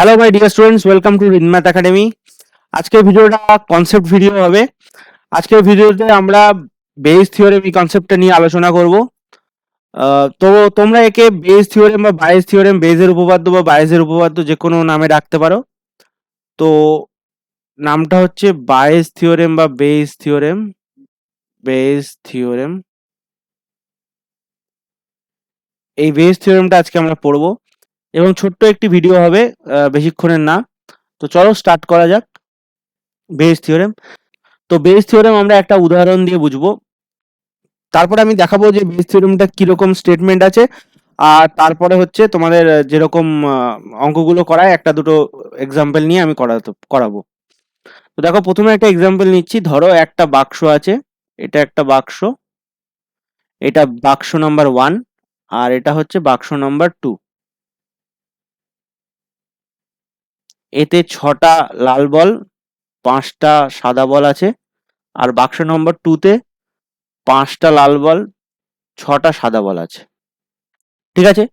Hello my dear students welcome to Rinmath academy আজকের ভিডিওটা concept video হবে। আজকের ভিডিওতে আমরা বেস থিওরেম এই কনসেপ্টটা নিয়ে আলোচনা করব। তো তোমরা একে বেস থিওরেম বা বায়েস থিওরেম বেজের উপপাদ্য বা বায়েসের উপপাদ্য যে কোনো নামে রাখতে পারো। তো নামটা হচ্ছে বায়েস থিওরেম বা বেস থিওরেম বেস থিওরেম এই বেস থিওরেমটা আজকে আমরা পড়ব। এবং ছোট্ট একটি ভিডিও হবে বেশিক্ষণের না। তো চলো স্টার্ট করা যাক বেস থিওরেম তো বেস থিওরেম আমরা একটা উদাহরণ দিয়ে বুঝব। তারপরে আমি দেখাবো যে বেস থিওরেমটা কীরকম স্টেটমেন্ট আছে, আর তারপরে হচ্ছে তোমাদের যেরকম অঙ্কগুলো করায়, একটা দুটো এক্সাম্পল নিয়ে আমি করাতো করাবো। তো দেখো, প্রথমে একটা এক্সাম্পল নিচ্ছি। ধরো একটা বাক্স আছে, এটা একটা বাক্স, এটা বাক্স নাম্বার ওয়ান আর এটা হচ্ছে বাক্স নাম্বার টু এতে ছটা লাল বল, পাঁচটা সাদা বল আছে। আর বাক্স নম্বর টুতে পাঁচটা লাল বল, ছটা সাদা বল আছে। ঠিক আছে?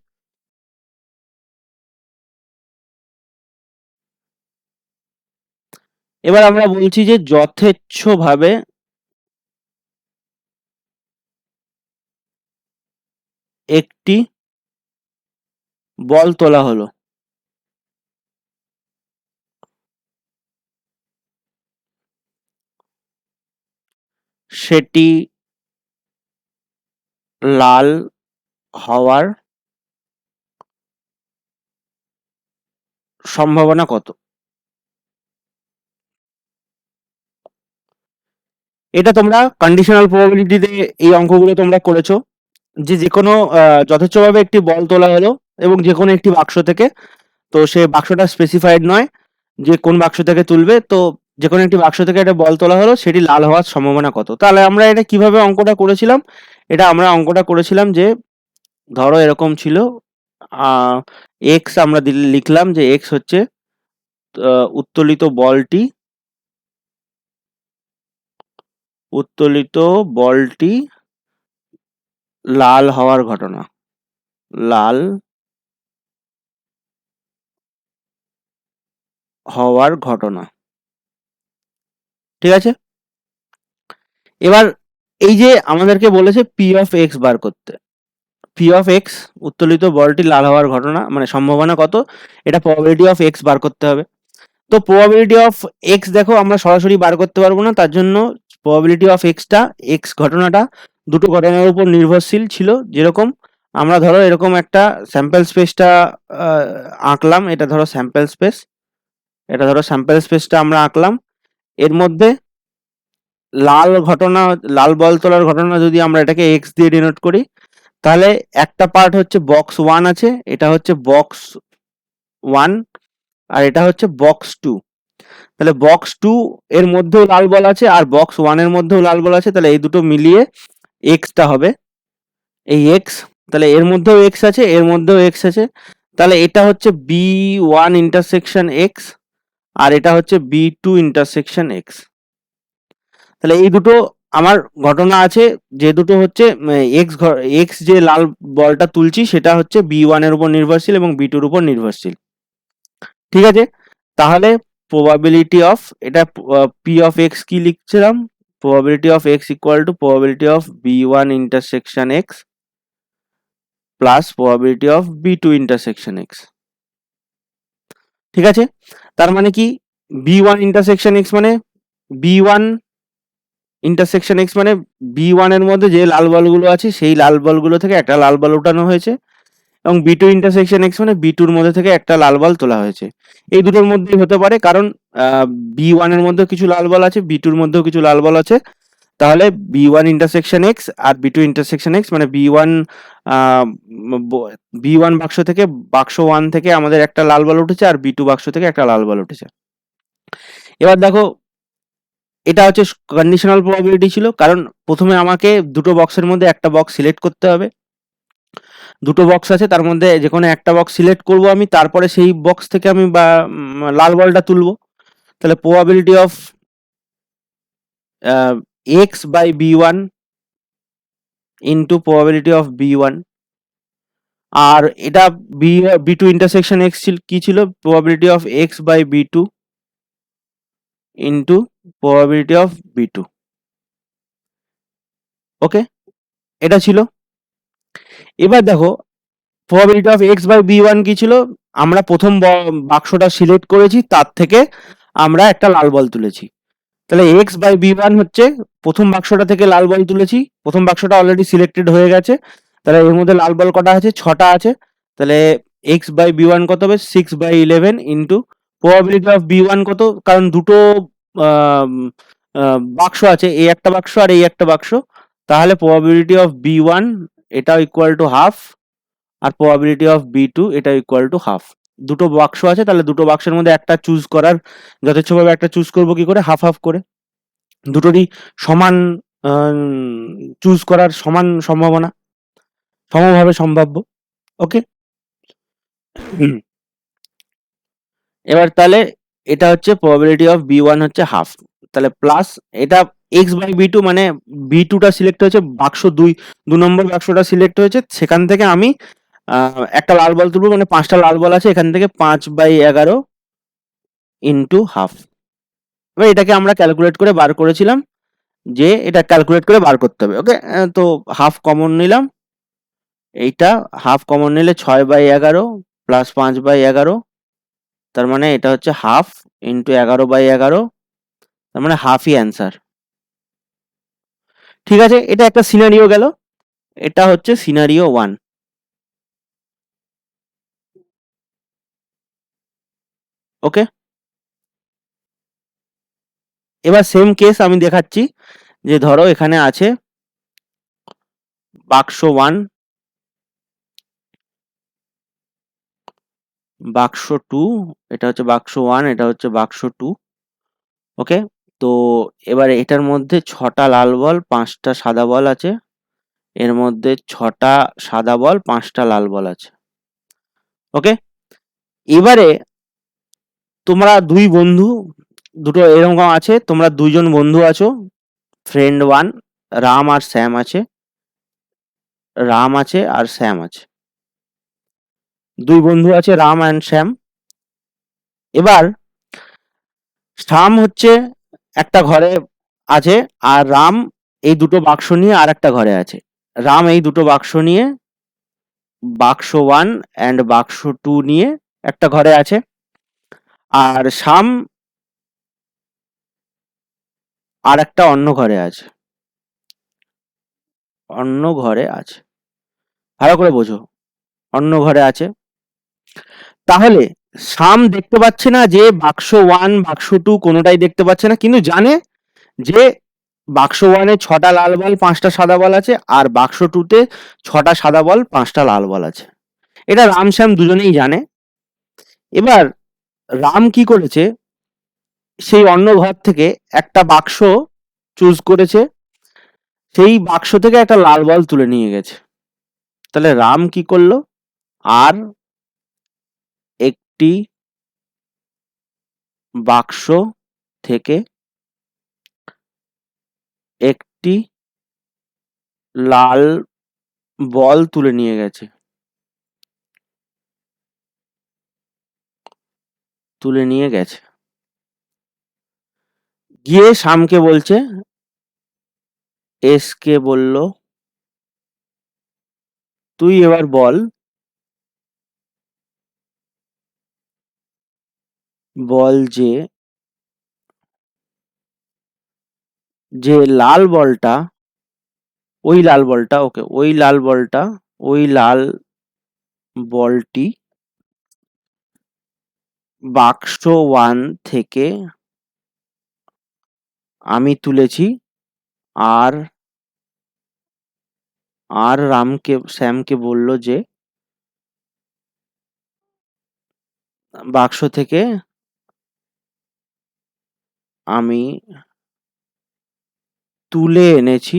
এবার আমরা বলছি যে যথেচ্ছভাবে একটি বল তোলা হলো। সেটি লাল হওয়ার সম্ভাবনা কত? এটা তোমরা কন্ডিশনাল প্রবাবিলিটিতে এই অঙ্কগুলো তোমরা করেছ। যে যে কোনো যথেচ্ছভাবে একটি বল তোলা হলো এবং যে কোনো একটি বাক্স থেকে। তো সে বাক্সটা স্পেসিফাইড নয় যে কোন বাক্স থেকে তুলবে। তো যে কোনো একটি বাক্স থেকে একটা বল তোলা হলো, সেটি লাল হওয়ার সম্ভাবনা কত? তাহলে আমরা এটা কীভাবে অঙ্কটা করেছিলাম? এটা আমরা অঙ্কটা করেছিলাম যে, ধরো এরকম ছিল এক্স আমরা লিখলাম যে এক্স হচ্ছে উত্তোলিত বলটি উত্তোলিত বলটি লাল হওয়ার ঘটনা। লাল হওয়ার ঘটনা। ঠিক আছে? এবার এই যে আমাদেরকে বলেছে পি অফ এক্স বার করতে। পি অফ এক্স উত্তোলিত বলটি লাল হওয়ার ঘটনা মানে সম্ভাবনা কত? এটা প্রবাবিলিটি অফ এক্স বার করতে হবে। তো প্রবাবিলিটি অফ এক্স দেখো, আমরা সরাসরি বার করতে পারব না, তার জন্য প্রবাবিলিটি অফ এক্সটা এক্স ঘটনাটা দুটো ঘটনার উপর নির্ভরশীল ছিল, যেরকম আমরা ধরো এরকম একটা স্যাম্পল স্পেসটা আঁকলাম, এটা ধরো স্যাম্পল স্পেস এটা ধরো স্যাম্পল স্পেসটা আমরা আঁকলাম। মধ্যে লাল ঘটনা, লাল বল তোলার ঘটনা যদি আমরা এটাকে এক্স দিয়ে ডিনোট করি, তাহলে একটা পার্ট হচ্ছে বক্স ওয়ান আছে, এটা হচ্ছে বক্স ওয়ান আর এটা হচ্ছে বক্স টু তাহলে বক্স টু এর মধ্যেও লাল বল আছে আর বক্স ওয়ানের মধ্যেও লাল বল আছে, তাহলে এই দুটো মিলিয়ে এক্সটা হবে। এই এক্স তাহলে এর মধ্যেও এক্স আছে, এর মধ্যেও এক্স আছে। তাহলে এটা হচ্ছে বি ওয়ান ইন্টারসেকশন এক্স আর এটা হচ্ছে বি টু ইন্টারসেকশন এক্স তাহলে এই দুটো আমার ঘটনা আছে, যে দুটো হচ্ছে এক্স এক্স যে লাল বলটা তুলছি সেটা হচ্ছে বি ওয়ানের উপর নির্ভরশীল এবং বি টুর উপর নির্ভরশীল। ঠিক আছে? তাহলে প্রবাবিলিটি অফ এটা পি অফ এক্স কি লিখছিলাম? Probability of X equal to probability of B one intersection X plus probability of B two intersection X ঠিক আছে? তার মানে কি? বি ওয়ান ইন্টারসেকশন এক্স মানে? বি ওয়ান ইন্টারসেকশন এক্স মানে B ওয়ানের মধ্যে যে লাল বলগুলো আছে, সেই লাল বলগুলো থেকে একটা লাল বল উঠানো হয়েছে এবং বি টু ইন্টারসেকশন এক্স মানে বি টুর মধ্যে থেকে একটা লাল বল তোলা হয়েছে। এই দুটোর মধ্যেই হতে পারে কারণ বি ওয়ানের মধ্যেও কিছু লাল বল আছে বি টুর মধ্যেও কিছু লাল বল আছে। তাহলে বি ওয়ান ইন্টারসেকশন এক্স আর বি টু ইন্টারসেকশন এক্স মানে বি ওয়ান বি ওয়ান বাক্স থেকে বাক্স ওয়ান থেকে আমাদের একটা লাল বল উঠেছে আর বি টু বাক্স থেকে একটা লাল বল উঠেছে। এবার দেখো, এটা হচ্ছে কন্ডিশনাল প্রবাবিলিটি ছিল, কারণ প্রথমে আমাকে দুটো বক্সের মধ্যে একটা বক্স সিলেক্ট করতে হবে। দুটো বক্স আছে, তার মধ্যে যে কোনো একটা বক্স সিলেক্ট করব আমি, তারপরে সেই বক্স থেকে আমি বা লাল বলটা তুলবো। তাহলে probability of B one into probability of B one আর এটা B B two intersection X ছিল, কি ছিল? Probability of X by B two into probability of B two okay এটা ছিল। এবার দেখো probability of X by B one কি ছিল? আমরা প্রথম বাক্সটা সিলেক্ট করেছি, তার থেকে আমরা একটা লাল বল তুলেছি। তাহলে এক্স বাই বি ওয়ান হচ্ছে প্রথম বাক্সটা থেকে লাল বল তুলেছি। প্রথম বাক্সটা অলরেডি সিলেক্টেড হয়ে গেছে। তাহলে এর মধ্যে লাল বল কটা আছে? ছটা আছে। তাহলে এক্স বাই বি ওয়ান কত হবে? Six by eleven into probability of B one কত? কারণ দুটো বাক্স আছে। এই একটা বাক্স আর এই একটা বাক্স। তাহলে প্রবাবিলিটি অফ বি ওয়ান এটাও ইকুয়াল টু হাফ আর প্রবাবিলিটি অফ বি টু এটা ইকুয়াল টু হাফ দুটো বাক্স আছে, তাহলে দুটো বাক্সের মধ্যে একটা চুজ করার, যথেচ্ছভাবে একটা চুজ করব কি করে? হাফ হাফ করে। দুটোরই সমান চুজ করার সমান সম্ভাবনা, সমভাবে সম্ভাব্য ওকে এবার তাহলে এটা হচ্ছে প্রবাবিলিটি অফ বি ওয়ান হচ্ছে হাফ তাহলে প্লাস এটা এক্স বাই বি টু মানে বি টুটা সিলেক্ট হয়েছে, বাক্স দুই, দু নম্বর বাক্সটা সিলেক্ট হয়েছে, সেখান থেকে আমি একটা লাল বল তুলবো মানে পাঁচটা লাল বল আছে, এখান থেকে পাঁচ বাই এগারো ইন্টু হাফ এবার এটাকে আমরা ক্যালকুলেট করে বার করেছিলাম যে এটা ক্যালকুলেট করে বার করতে হবে ওকে তো হাফ কমন নিলাম, এইটা হাফ কমন নিলে ছয় বাই এগারো প্লাস পাঁচ বাই এগারো, তার মানে এটা হচ্ছে হাফ ইন্টু এগারো বাই এগারো, তার মানে হাফই অ্যান্সার ঠিক আছে, এটা একটা সিনারিও গেল, এটা হচ্ছে সিনারিও ওয়ান ওকে এবার সেম কেস আমি দেখাচ্ছি, যে ধরো এখানে আছে বাক্স ওয়ান বাক্স টু এটা হচ্ছে বাক্স ওয়ান এটা হচ্ছে বাক্স টু ওকে তো এবার এটার মধ্যে ছটা লাল বল, পাঁচটা সাদা বল আছে। এর মধ্যে ছটা সাদা বল, পাঁচটা লাল বল আছে ওকে এবারে তোমরা দুই বন্ধু দুটো এরকম আছে। তোমরা দুইজন বন্ধু আছো। ফ্রেন্ড ওয়ান রাম আর শ্যাম আছে। রাম আছে আর শ্যাম আছে। দুই বন্ধু আছে, রাম অ্যান্ড শ্যাম। এবার, শ্যাম হচ্ছে একটা ঘরে আছে আর রাম এই দুটো বাক্স নিয়ে আর একটা ঘরে আছে। রাম এই দুটো বাক্স নিয়ে, বাক্স ওয়ান অ্যান্ড বাক্স টু নিয়ে একটা ঘরে আছে। আর শ্যাম আর একটা অন্য ঘরে আছে। অন্য ঘরে আছে। ভালো করে বোঝো। অন্য ঘরে আছে। তাহলে শাম দেখতে পাচ্ছে না যে বাক্স ওয়ান, বাক্স টু কোনোটাই দেখতে পাচ্ছে না, কিন্তু জানে যে বাক্স ওয়ানে ছটা লাল বল, পাঁচটা সাদা বল আছে, আর বাক্স টুতে ছটা সাদা বল, পাঁচটা লাল বল আছে। এটা রাম, শ্যাম দুজনেই জানে। এবার রাম কি করেছে? সেই অন্য ঘর থেকে একটা বাক্স চুজ করেছে। সেই বাক্স থেকে একটা লাল বল তুলে নিয়ে গেছে। তাহলে রাম কি করল? আর একটি বাক্স থেকে একটি লাল বল তুলে নিয়ে গেছে। তুলে নিয়ে গেছে। গিয়ে শামকে বলছে, এসকে বলল, তুই এবার বল বল যে যে লাল বলটা, ওই লাল বলটা, ওকে, ওই লাল বলটা, ওই লাল বলটি বাক্স ওয়ান থেকে আমি তুলেছি আর আর রামকে, শ্যামকে বলল যে, বাক্স থেকে আমি তুলে এনেছি,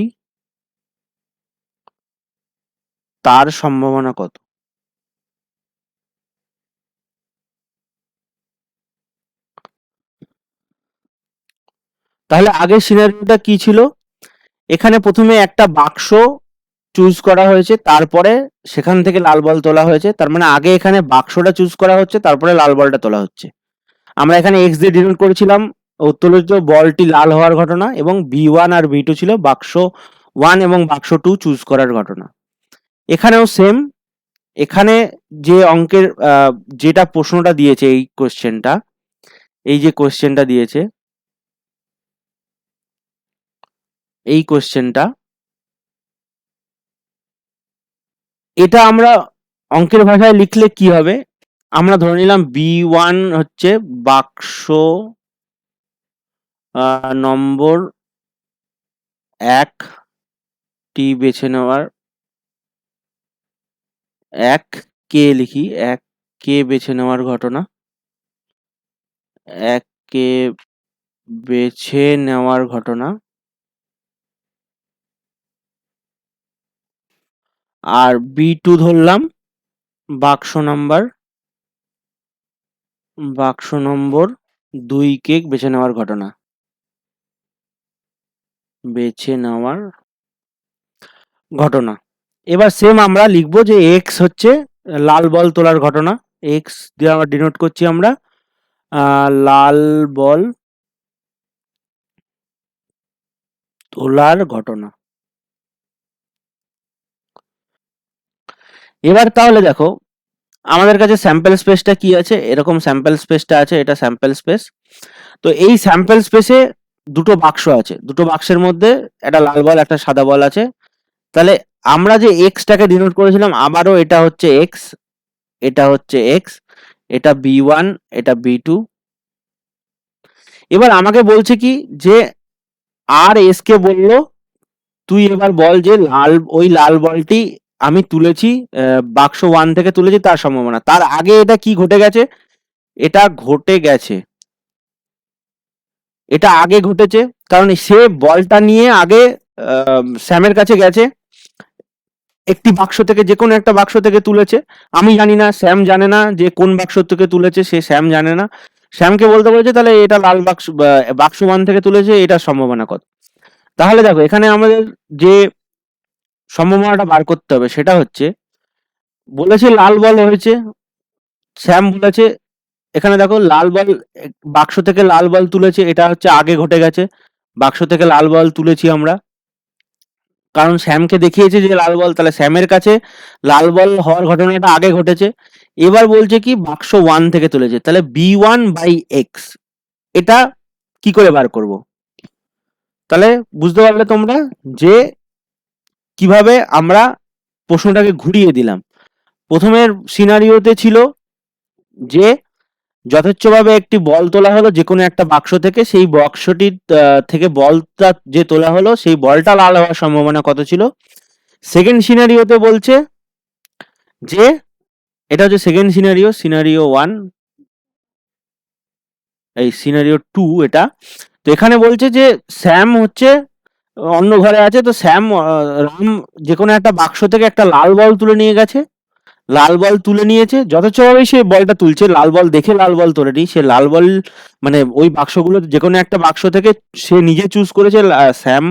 তার সম্ভাবনা কত? তাহলে আগের সিনারিওটা কি ছিল? এখানে প্রথমে একটা বাক্স চুজ করা হয়েছে, তারপরে সেখান থেকে লাল বল তোলা হয়েছে, তার মানে আগে এখানে বাক্সটা চুজ করা হচ্ছে, তারপরে লাল বলটা তোলা হচ্ছে। আমরা এখানে এক্স দিয়ে ডিনোট করেছিলাম উত্তোলিত বলটি লাল হওয়ার ঘটনা এবং বি ওয়ান আর বি টু ছিল বাক্স ওয়ান এবং বাক্স টু চুজ করার ঘটনা। এখানেও সেম এখানে যে অঙ্কের যেটা প্রশ্নটা দিয়েছে এই কোশ্চেনটা এই যে কোশ্চেনটা দিয়েছে এই কোশ্চেনটা। এটা আমরা অঙ্কের ভাষায় লিখলে কি হবে? আমরা ধরে নিলাম বি ওয়ান হচ্ছে বাক্স নম্বর এক টি বেছে নেওয়ার এক কে লিখি, এক কে বেছে নেওয়ার ঘটনা। এক কে বেছে নেওয়ার ঘটনা। আর বি টু ধরলাম, বাক্স নাম্বার, বাক্স নম্বর দুই কে বেছে নেওয়ার ঘটনা। বেছে নেওয়ার ঘটনা। এবার সেম আমরা লিখব যে এক্স হচ্ছে লাল বল তোলার ঘটনা। এক্স দিয়ে আমরা ডিনোট করছি আমরা লাল বল তোলার ঘটনা। এবার তাহলে দেখো, আমাদের কাছে স্যাম্পল স্পেসটা কি আছে? এরকম স্যাম্পল স্পেসটা আছে, এটা স্যাম্পল স্পেস তো এই স্যাম্পল স্পেসে দুটো বাক্স আছে। দুটো বাক্সের মধ্যে একটা লাল বল, একটা সাদা বল আছে। তাহলে আমরা যে এক্সটাকে ডিনোট করেছিলাম, আবারও এটা হচ্ছে এক্স এটা হচ্ছে এক্স এটা বি ওয়ান এটা বি টু এবার আমাকে বলছে কি যে আর এস কে বলল, তুই এবার বল যে লাল, ওই লাল বলটি আমি তুলেছি বাক্স ওয়ান থেকে তুলেছি তার সম্ভাবনা। তার আগে এটা কি ঘটে গেছে? এটা ঘটে গেছে। এটা আগে ঘটেছে, কারণ সে বলটা নিয়ে আগে স্যামের কাছে গেছে। একটি বাক্স থেকে যে কোনো একটা বাক্স থেকে তুলেছে। আমি জানি না, স্যাম জানে না যে কোন বাক্স থেকে তুলেছে, সে স্যাম জানে না। স্যামকে বলতে বলেছে, তাহলে এটা লাল বাক্স বাক্স ওয়ান থেকে তুলেছে, এটার সম্ভাবনা কত? তাহলে দেখো, এখানে আমাদের যে সম্ভাবনাটা বার করতে হবে, সেটা হচ্ছে, বলেছে লাল বল হয়েছে, শ্যাম বলেছে, এখানে দেখো লাল বল, বাক্স থেকে লাল বল তুলেছে, এটা হচ্ছে আগে ঘটে গেছে, বাক্স থেকে লাল বল তুলেছি আমরা, কারণ শ্যামকে দেখিয়েছে যে লাল বল, তাহলে শ্যামের কাছে লাল বল হওয়ার ঘটনাটা আগে ঘটেছে, এবার বলছে কি বাক্স ওয়ান থেকে তুলেছে, তাহলে বি ওয়ান বাই এক্স, এটা কি করে বার করব? তাহলে বুঝতে পারলে তোমরা যে কীভাবে আমরা প্রশ্নটাকে ঘুরিয়ে দিলাম। প্রথমের সিনারিওতে ছিল যে যথেচ্ছভাবে একটি বল তোলা হলো যে কোনো একটা বাক্স থেকে, সেই বাক্সটির থেকে বলটা যে তোলা হলো সেই বলটা লাল হওয়ার সম্ভাবনা কত ছিল? সেকেন্ড সিনারিওতে বলছে যে, এটা হচ্ছে সেকেন্ড সিনারিও সিনারিও ওয়ান, এই সিনারিও টু এটা। তো এখানে বলছে যে স্যাম হচ্ছে অন্য ঘরে আছে তো শ্যাম রাম যে কোনো একটা বাক্স থেকে একটা লাল বল তুলে নিয়ে গেছে। লাল বল তুলে নিয়েছে। যথেচ্ছভাবে সে বলটা তুলছে। লাল বল দেখে লাল বল তোলেনি সে লাল বল মানে ওই বাক্সগুলো যে কোনো একটা বাক্স থেকে সে নিজে চুজ করেছে শ্যাম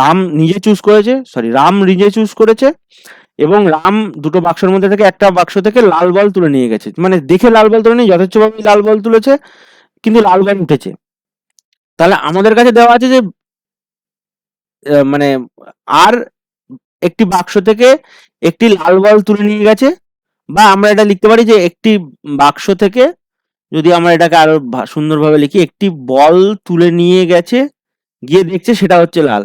রাম নিজে চুজ করেছে সরি রাম নিজে চুজ করেছে এবং রাম দুটো বাক্সের মধ্যে থেকে একটা বাক্স থেকে লাল বল তুলে নিয়ে গেছে। মানে দেখে লাল বল তুলে নিয়ে যথেচ্ছভাবে লাল বল তুলেছে, কিন্তু লাল বল উঠেছে। তাহলে আমাদের কাছে দেওয়া আছে যে মানে আর একটি বাক্স থেকে একটি লাল বল তুলে নিয়ে গেছে বা আমরা এটা লিখতে পারি যে একটি বাক্স থেকে যদি আমরা এটাকে আরও সুন্দরভাবে লিখি, একটি বল তুলে নিয়ে গেছে, গিয়ে দেখছে সেটা হচ্ছে লাল।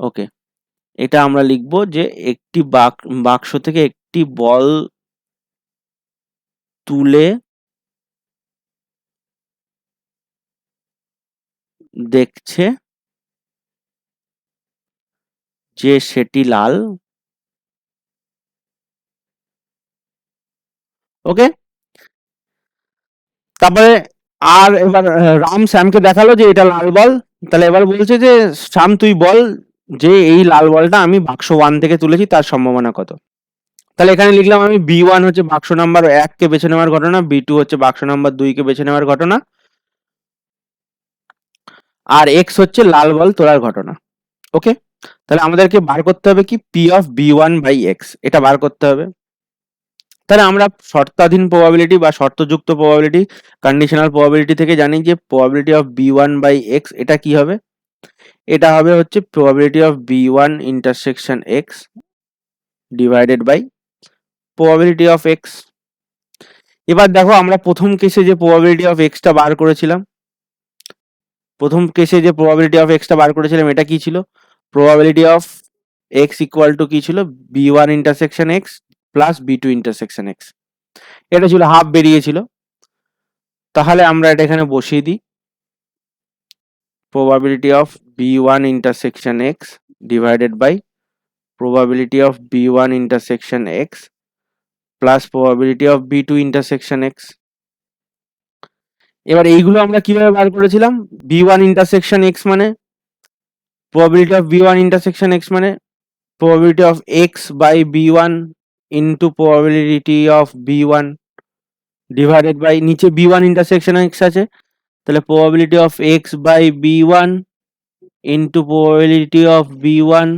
ওকে, এটা আমরা লিখব যে একটি বাক- বাক্স থেকে একটি বল তুলে দেখছে যে সেটি লাল। ওকে? তারপরে আর এবার রাম শ্যামকে দেখাল যে এটা লাল বল। তাহলে এবার বলছে যে, শ্যাম, তুই বল যে এই লাল বলটা আমি বাক্স ওয়ান থেকে তুলেছি, তার সম্ভাবনা কত? তাহলে এখানে লিখলাম আমি বি ওয়ান হচ্ছে বাক্স নাম্বার এককে বেছে নেওয়ার ঘটনা বি টু হচ্ছে বাক্স নাম্বার দুইকে বেছে নেওয়ার ঘটনা। আর এক্স হচ্ছে লাল বল তোলার ঘটনা ওকে তাহলে আমাদেরকে বার করতে হবে কি? P of B one by X এটা বার করতে হবে। তাহলে আমরা শর্তাধীন প্রবাবিলিটি বা শর্তযুক্ত প্রবাবিলিটি কন্ডিশনাল প্রবাবিলিটি থেকে জানি যে probability of B one by X এটা কি হবে? এটা হবে হচ্ছে probability of B one intersection X divided by probability of X এবার দেখো আমরা প্রথম কেসে যে প্রবাবিলিটি অফ এক্সটা বার করেছিলাম প্রথম কেসে যে প্রবাবিলিটি অফ এক্সটা বার করেছিলাম, এটা কি ছিল? Probability of X equal to কি ছিল? B one intersection X plus B two intersection X এটা ছিল হাফ বেরিয়েছিল। তাহলে আমরা এটা এখানে বসিয়ে দিই। probability of b1 intersection x divided by probability of b1 intersection x plus probability of b2 intersection x এবার এইগুলো আমরা কীভাবে বার করেছিলাম? বি ওয়ান ইন্টারসেকশন এক্স মানে probability of B one intersection X মানে probability of X by B one into probability of B one divided by নিচে B one intersection X আছে, তাহলে probability of X by B one into probability of B one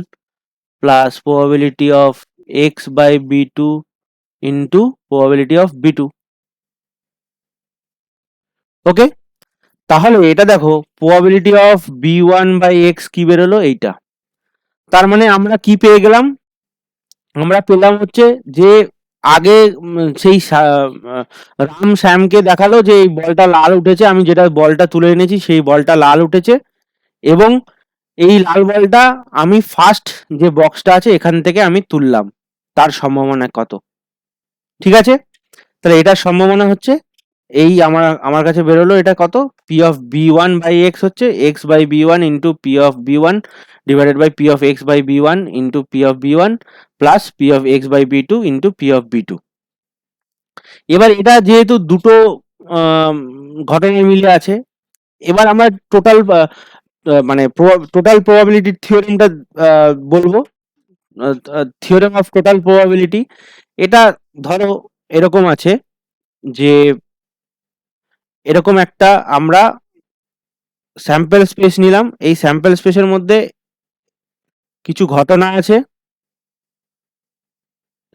plus probability of X by B two into probability of B two okay তাহলে এটা দেখো probability of B one by X কি বেরোলো এইটা। তার মানে আমরা কি পেয়ে গেলাম? আমরা পেলাম হচ্ছে যে আগে সেই রাম শ্যামকে দেখাল যে এই বলটা লাল উঠেছে, আমি যেটা বলটা তুলে এনেছি সেই বলটা লাল উঠেছে। এবং এই লাল বলটা আমি ফার্স্ট যে বক্সটা আছে, এখান থেকে আমি তুললাম। তার সম্ভাবনা কত? ঠিক আছে? তাহলে এটার সম্ভাবনা হচ্ছে এই আমার আমার কাছে বেরোলো এটা কত? P of B one by X হচ্ছে X by B one into P of B one divided by P of X by B one into P of B one plus P of X by B two into P of B two এবার এটা যেহেতু দুটো আম, ঘটনা মিলে আছে এবার আমরা total মানে টোটাল প্রবাবিলিটি থিওরেমটা বলব। থিওরেম অফ টোটাল প্রবাবিলিটি এটা ধরো এরকম আছে যে এরকম একটা আমরা স্যাম্পল স্পেস নিলাম। এই স্যাম্পল স্পেসের মধ্যে কিছু ঘটনা আছে।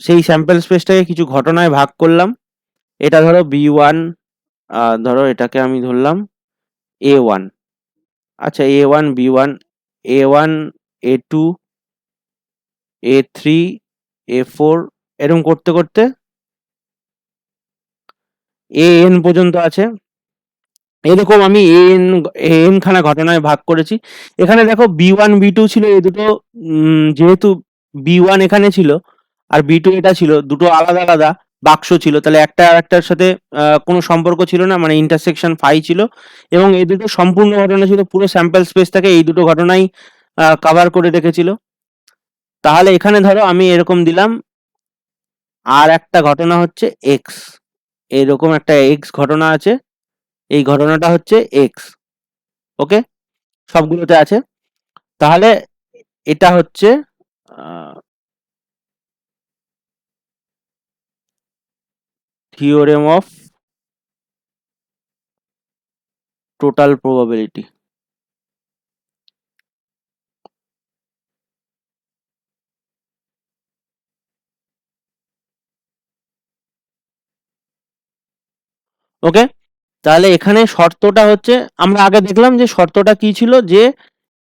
সেই স্যাম্পল স্পেসটাকে কিছু ঘটনায় ভাগ করলাম। এটা ধরো বি ওয়ান ধরো এটাকে আমি ধরলাম এ ওয়ান আচ্ছা A one B one A one A two A three A four এরকম করতে করতে এ এন পর্যন্ত আছে। এরকম আমি এন এন খানা ঘটনায় ভাগ করেছি। এখানে দেখো বি ওয়ান, বি টু ছিল এই দুটো যেহেতু বি ওয়ান এখানে ছিল আর বি টু এটা ছিল, দুটো আলাদা আলাদা বাক্স ছিল। তাহলে একটা আর একটার সাথে কোনো সম্পর্ক ছিল না মানে ইন্টারসেকশন ফাই ছিল। এবং এই দুটো সম্পূর্ণ ঘটনা ছিল, পুরো স্যাম্পল স্পেসটাকে এই দুটো ঘটনাই কভার করে রেখেছিল। তাহলে এখানে ধরো আমি এরকম দিলাম, আর একটা ঘটনা হচ্ছে এক্স এরকম একটা এক্স ঘটনা আছে। এই ঘটনাটা হচ্ছে এক্স ওকে সবগুলোতে আছে। তাহলে এটা হচ্ছে theorem of total probability okay তাহলে এখানে শর্তটা হচ্ছে, আমরা আগে দেখলাম যে শর্তটা কি ছিল? যে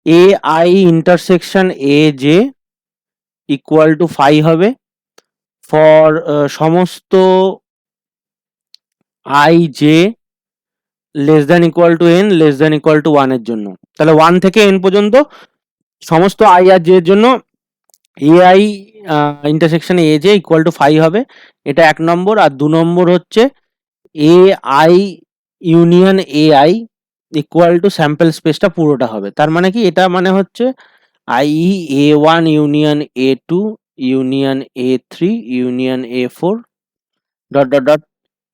A I intersection A J equal to phi হবে। ফর সমস্ত I J less than equal to N less than equal to ওয়ানের জন্য। তাহলে ওয়ান থেকে এন পর্যন্ত সমস্ত আই আর জে এর জন্য A I intersection A J equal to phi হবে। এটা এক নম্বর। আর দু নম্বর হচ্ছে A I union A I equal to sample স্পেসটা পুরোটা হবে। তার মানে কি? এটা মানে হচ্ছে I A one union A two union A three union A four dot dot dot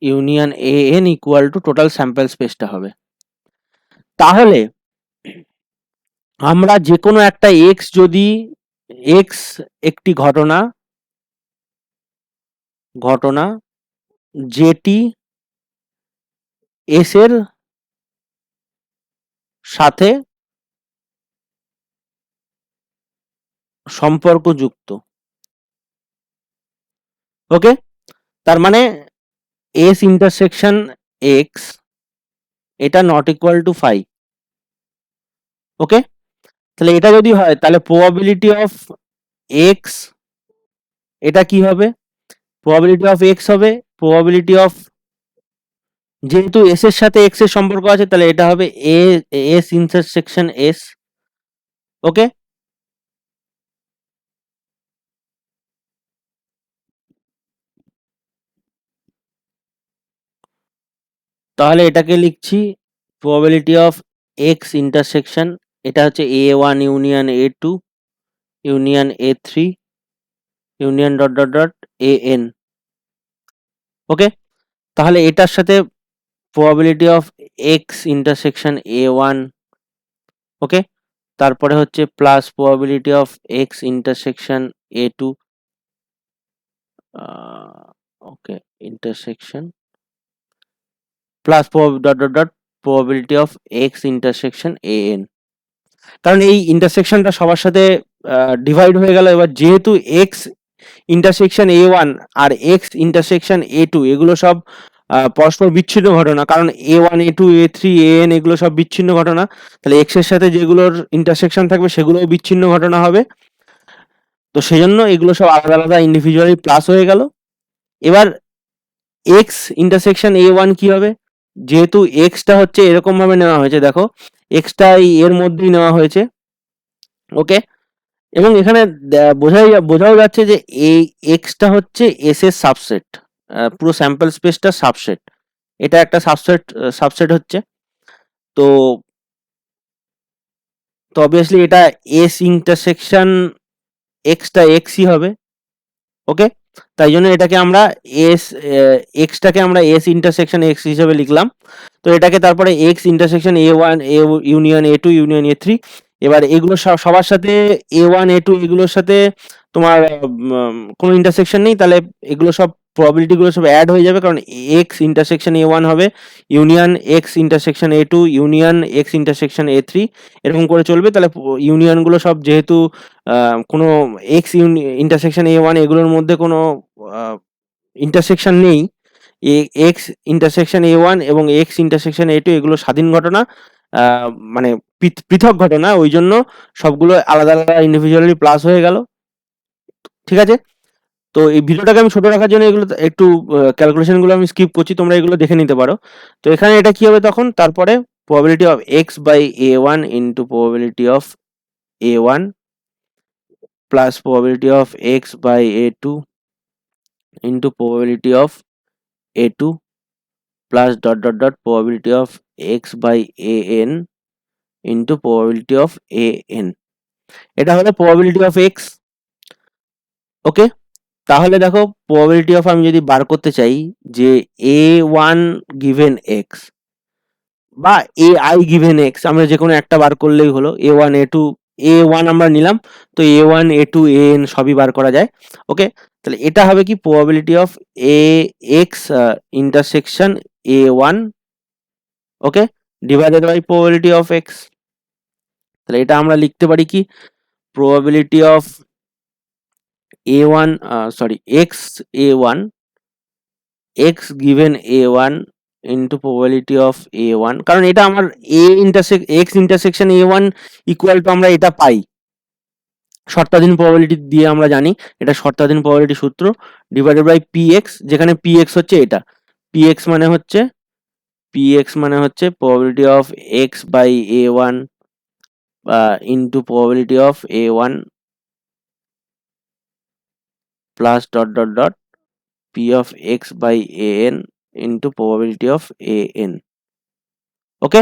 union A N equal to total sample স্পেসটা হবে। তাহলে আমরা যে কোনো একটা এক্স যদি এক্স একটি ঘটনা ঘটনা যেটি এস এর সাথে সম্পর্কযুক্ত। ওকে তার মানে এস ইন্টারসেকশন এক্স এটা not equal to five okay তাহলে এটা যদি হয়, তাহলে প্রবাবিলিটি অফ এক্স এটা কি হবে? প্রবাবিলিটি অফ এক্স হবে প্রবাবিলিটি অফ যেহেতু এস এর সাথে এক্সের সম্পর্ক আছে, তাহলে এটা হবে A S intersection S okay তাহলে এটাকে লিখছি প্রবাবিলিটি অফ এক্স ইন্টারসেকশন এটা হচ্ছে A one union A two union A three union dot dot dot A N okay তাহলে এটার সাথে probability of X intersection A one okay তারপরে হচ্ছে plus probability of X intersection A two okay intersection plus dot dot dot probability of X intersection A N কারণ এই ইন্টারসেকশনটা সবার সাথে divide হয়ে গেল। এবার যেহেতু এক্স ইন্টারসেকশন এ ওয়ান আর এক্স ইন্টারসেকশন এ টু এগুলো সব পরস্পর বিচ্ছিন্ন ঘটনা। কারণ A one A two A three A N এগুলো সব বিচ্ছিন্ন ঘটনা। তাহলে এক্সের সাথে যেগুলোর ইন্টারসেকশন থাকবে সেগুলোও বিচ্ছিন্ন ঘটনা হবে। তো সেই জন্য এগুলো সব আলাদা আলাদা ইন্ডিভিজুয়ালি প্লাস হয়ে গেল। এবার এক্স ইন্টারসেকশন এ ওয়ান কি হবে? যেহেতু এক্সটা হচ্ছে এরকম ভাবে নেওয়া হয়েছে, দেখো। এক্সটা এর মধ্যেই নেওয়া হয়েছে। ওকে? এবং এখানে বোঝাই বোঝাও যাচ্ছে যে এই এক্সটা হচ্ছে এস এর সাবসেট পুরো স্যাম্পল স্পেসটা সাবসেট এটা একটা সাবসেট সাবসেট হচ্ছে। তো তো অবভিয়াসলি এটা এস ইন্টারসেকশন এক্সটা এক্সই হবে ওকে তাই জন্য এটাকে আমরা এস এক্সটাকে আমরা এস ইন্টারসেকশন এক্স হিসেবে লিখলাম। তো এটাকে তারপরে X intersection A one A union A two union A three এবার এগুলো সবার সাথে এ ওয়ান এ টু এগুলোর সাথে তোমার কোনো ইন্টারসেকশন নেই, তাহলে এগুলো সব প্রবাবিলিটিগুলো সব অ্যাড হয়ে যাবে, কারণ এক্স ইন্টারসেকশন এ ওয়ান হবে union X intersection A two union X intersection A three এরকম করে চলবে। তাহলে ইউনিয়নগুলো সব যেহেতু কোনো এক্স ইন্টারসেকশন এ ওয়ান এগুলোর মধ্যে কোনো ইন্টারসেকশন নেই এক্স ইন্টারসেকশন এ ওয়ান এবং এক্স ইন্টারসেকশন এ টু এগুলো স্বাধীন ঘটনা মানে পৃথক ঘটনা, ওই জন্য সবগুলো আলাদা আলাদা ইন্ডিভিজুয়ালি প্লাস হয়ে গেল। ঠিক আছে? তো এই ভিডিওটাকে আমি ছোট রাখার জন্য এগুলো একটু ক্যালকুলেশনগুলো আমি স্কিপ করছি, তোমরা এগুলো দেখে নিতে পারো। তো এখানে এটা কি হবে তখন? তারপরে probability of X by A one into probability of A one plus probability of X by A two into probability of A two plus dot dot dot probability of X by A N into probability of A N এটা হলো probability of x ওকে তাহলে দেখো probability of আমি যদি বার করতে চাই যে এ one given x বা এ আই গিভেন এক্স আমরা যে কোনো একটা বার করলেই হলো A one A two A one আমরা নিলাম, তো A one A two A N সবই বার করা যায় ওকে তাহলে এটা হবে কি probability of A X intersection A one okay divided by probability of X তাহলে এটা আমরা লিখতে পারি কি? Probability of A one sorry X A one X given A one into probability of A one কারণ এটা আমার A intersect X intersection A one equal to আমরা এটা পাই। শর্তাধীন প্রবাবিলিটি দিয়ে আমরা জানি, এটা শর্তাধীন প্রবাবিলিটি সূত্র ডিভাইডেড বাই পি এক্স যেখানে পি এক্স হচ্ছে এটা। পি এক্স মানে হচ্ছে পি এক্স মানে হচ্ছে probability of X by A one into probability of A one plus dot dot dot P of X by A N into probability of A N okay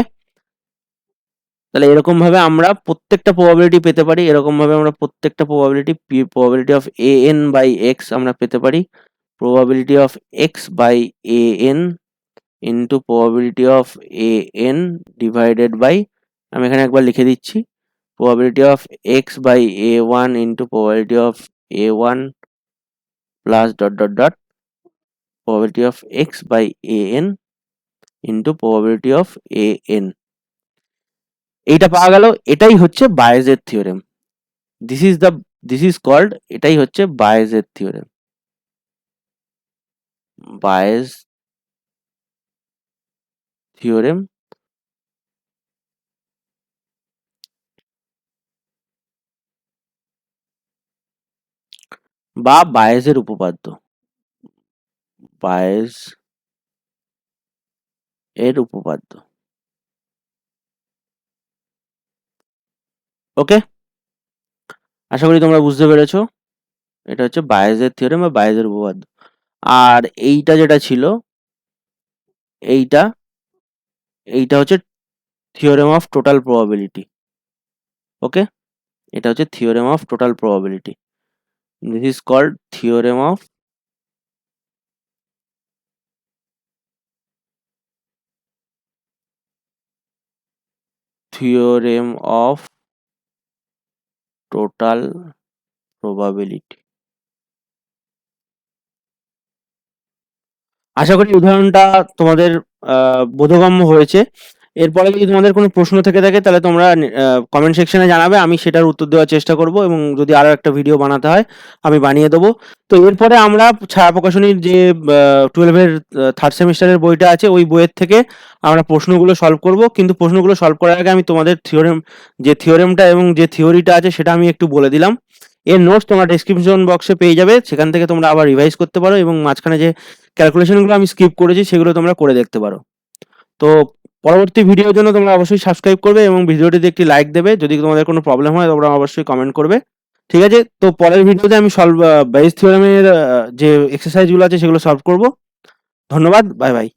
তাহলে এরকম ভাবে আমরা প্রত্যেকটা probability পেতে পারি এরকম ভাবে আমরা প্রত্যেকটা probability probability of A N by X আমরা পেতে পারি probability of X by A N into probability of A N divided by আমি এখানে একবার লিখে দিচ্ছি, probability of x by a1 into probability of a1 plus dot dot dot probability of x by an into probability of an. এইটা পাওয়া গেল, এটাই হচ্ছে বায়েজের theorem this is the this is called এটাই হচ্ছে বায়েজের থিওরেম বায়েজ থিওরেম বা বায়েজের উপপাদ্য। বায়েজ এর উপপাদ্য। ওকে? আশা করি তোমরা বুঝতে পেরেছ। এটা হচ্ছে বায়েজের থিওরেম বা বায়েজের উপপাদ্য। আর এইটা যেটা ছিল, এইটা এইটা হচ্ছে theorem of total probability. Okay? এটা হচ্ছে theorem of total probability. This is called theorem of theorem of total probability আশা করি উদাহরণটা তোমাদের বোধগম্য হয়েছে। এরপরে যদি তোমাদের কোনো প্রশ্ন থেকে থাকে, তাহলে তোমরা কমেন্ট সেকশনে জানাবে। আমি সেটার উত্তর দেওয়ার চেষ্টা করব এবং যদি আরও একটা ভিডিও বানাতে হয়, আমি বানিয়ে দেবো। তো এরপরে আমরা ছায়া প্রকাশনীর যে টুয়েলভের থার্ড সেমিস্টারের বইটা আছে, ওই বইয়ের থেকে আমরা প্রশ্নগুলো সলভ করব। কিন্তু প্রশ্নগুলো সলভ করার আগে আমি তোমাদের থিওরেম যে থিওরেমটা এবং যে থিওরিটা আছে, সেটা আমি একটু বলে দিলাম। এর নোটস তোমরা ডেসক্রিপশন বক্সে পেয়ে যাবে। সেখান থেকে তোমরা আবার রিভাইজ করতে পারো এবং মাঝখানে যে ক্যালকুলেশনগুলো আমি স্কিপ করেছি, সেগুলো তোমরা করে দেখতে পারো। তো পরবর্তী ভিডিওর জন্য তোমরা অবশ্যই সাবস্ক্রাইব করবে এবং ভিডিওটিতে একটি লাইক দেবে। যদি তোমাদের কোনো প্রবলেম হয়, তোমরা অবশ্যই কমেন্ট করবে। ঠিক আছে? তো পরের ভিডিওতে আমি সলভ বেস থিওরামের যে এক্সারসাইজগুলো আছে, সেগুলো সলভ করব। ধন্যবাদ। Bye bye